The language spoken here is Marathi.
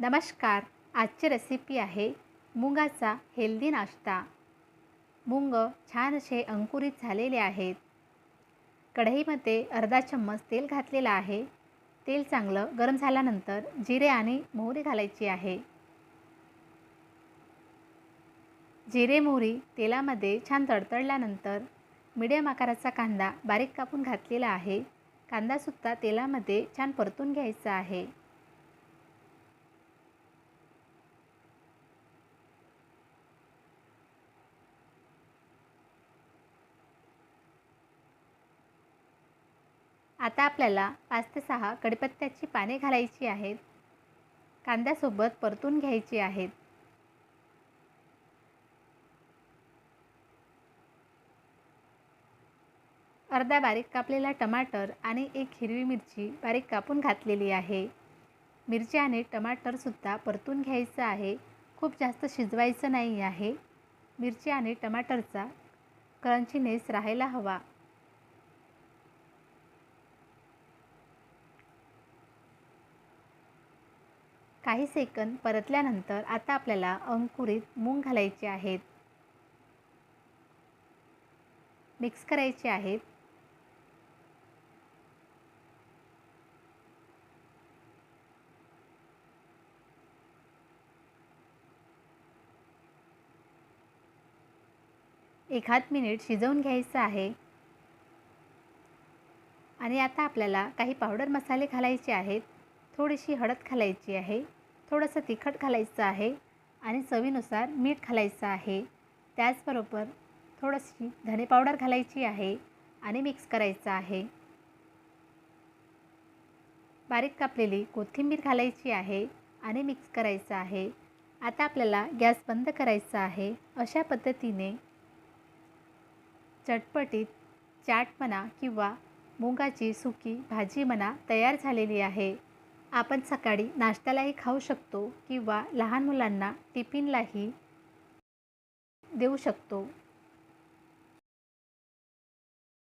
नमस्कार. आजची रेसिपी आहे मुगाचा हेल्दी नाश्ता. मुंग छान असे अंकुरित झालेले आहेत. कढईमध्ये अर्धा चम्मच तेल घातलेलं आहे. तेल चांगलं गरम झाल्यानंतर जिरे आणि मोहरी घालायची आहे. जिरे मोहरी तेलामध्ये छान तडतडल्यानंतर मिडियम आकाराचा कांदा बारीक कापून घातलेला आहे. कांदासुद्धा तेलामध्ये छान परतून घ्यायचा आहे. आता आपल्याला पाच ते सहा कडीपत्त्याची पाने घालायची आहेत. कांद्यासोबत परतून घ्यायची आहेत. अर्धा बारीक कापलेला टमाटर आणि एक हिरवी मिरची बारीक कापून घातलेली आहे. मिरची आणि टमाटरसुद्धा परतून घ्यायचं आहे. खूप जास्त शिजवायचं नाही आहे. मिरची आणि टमाटरचा क्रंचीनेस राहायला हवा. काही सेकंद परतल्यानंतर आता आपल्याला अंकुरित मूग घालायचे आहेत. मिक्स करायचे आहेत. एखाद मिनिट शिजवून घ्यायचं आहे. आणि आता आपल्याला काही पावडर मसाले घालायचे आहेत. थोडीशी हळद घालायची आहे. थोडंसं तिखट घालायचं आहे आणि चवीनुसार मीठ घालायचं आहे. त्याचबरोबर थोडीशी धने पावडर घालायची आहे आणि मिक्स करायचं आहे. बारीक कापलेली कोथिंबीर घालायची आहे आणि मिक्स करायचं आहे. आता आपल्याला गॅस बंद करायचा आहे. अशा पद्धतीने चटपटीत चाट म्हणा किंवा मुगाची सुकी भाजी म्हणा तयार झालेली आहे. आपण सकाळी नाश्त्यालाही खाऊ शकतो किंवा लहान मुलांना टिफिनलाही देऊ शकतो.